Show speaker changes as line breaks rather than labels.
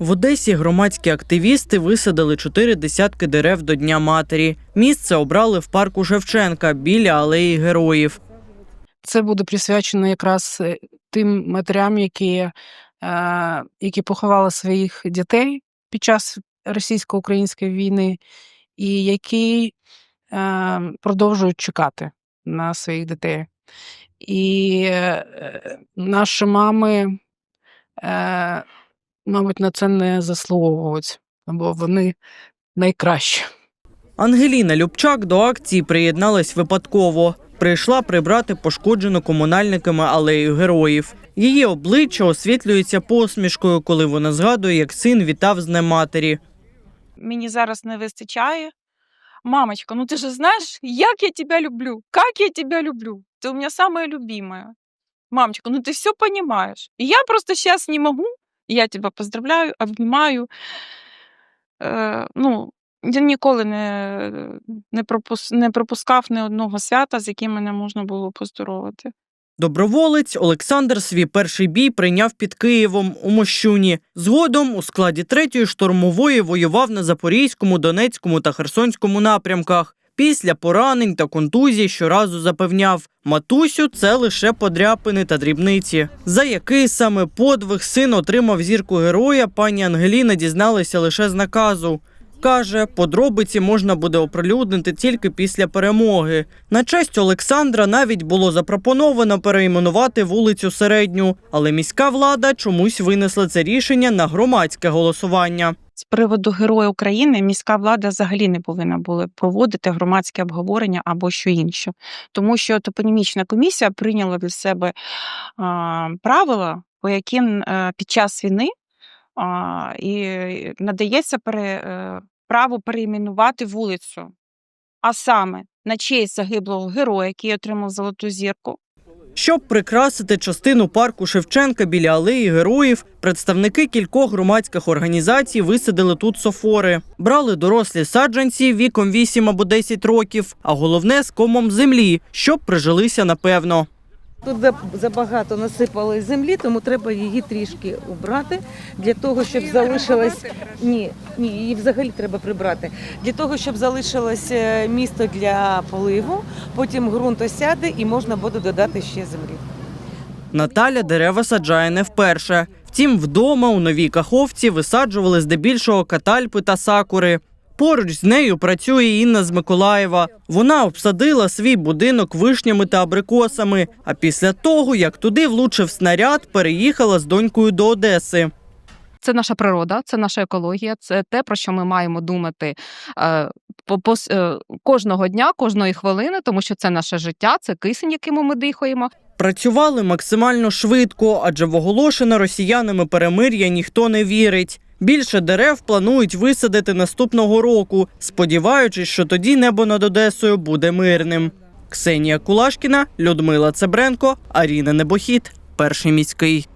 В Одесі громадські активісти висадили чотири десятки дерев до Дня матері. Місце обрали в парку Шевченка біля алеї героїв.
Це буде присвячено якраз е, тим матерям, які, е, які поховали своїх дітей під час російсько-української війни, і які е, продовжують чекати на своїх дітей. І наші мами, мабуть, на це не заслуговують, бо вони найкращі.
Ангеліна Любчак до акції приєдналась випадково. Прийшла прибрати пошкоджену комунальниками алею героїв. Її обличчя освітлюється посмішкою, коли вона згадує, як син вітав з Днем матері.
мені зараз не вистачає. Мамочка, ну ты же знаешь, як я тебя люблю, как я тебя люблю. Ты у меня самая любимая. Мамочка, ну ты все понимаешь. И я просто сейчас не могу. я тебя поздравляю, обнимаю. Е, ну, я ніколи не, не, пропус, не пропускав ні одного свята, з яким мене можна було поздоровити.
Доброволець Олександр свій перший бій прийняв під Києвом у Мощуні. Згодом у складі третьої штурмової воював на Запорізькому, Донецькому та Херсонському напрямках. Після поранень та контузій щоразу запевняв, матусю це лише подряпини та дрібниці. За який саме подвиг син отримав зірку героя, пані Ангеліна дізналася лише з наказу. Каже, подробиці можна буде оприлюднити тільки після перемоги. На честь Олександра навіть було запропоновано перейменувати вулицю Середню, але міська влада чомусь винесла це рішення на громадське голосування.
З приводу Героя України міська влада взагалі не повинна була проводити громадське обговорення або що інше, тому що топонімічна комісія прийняла для себе правила, по яким е, під час війни і надається е, право перейменувати вулицю, а саме на честь загиблого героя, який отримав золоту зірку,
Щоб прикрасити частину парку Шевченка біля алеї героїв, представники кількох громадських організацій висадили тут софори. Брали дорослі саджанці віком 8 або 10 років, а головне з комом землі, щоб прижилися напевно.
Тут забагато насипали землі, тому треба її трішки убрати для того, щоб залишилось ні, ні, її взагалі треба прибрати. Для того, щоб залишилось е, місто для поливу, потім ґрунт осяде і можна буде додати ще землі.
Наталя дерева саджає не вперше. Втім, вдома у новій каховці висаджували здебільшого катальпи та сакури. Поруч з нею працює Інна з Миколаєва. Вона обсадила свій будинок вишнями та абрикосами. А після того, як туди влучив снаряд, переїхала з донькою до Одеси.
Це наша природа, це наша екологія, це те, про що ми маємо думати е, е, кожного дня, кожної хвилини, тому що це наше життя, це кисень, яким ми дихаємо.
Працювали максимально швидко, адже в оголошене росіянами перемир'я ніхто не вірить. Більше дерев планують висадити наступного року, сподіваючись, що тоді небо над Одесою буде мирним. Ксенія Кулашкіна, Людмила Цебренко, Аріна Небохід. Перший міський.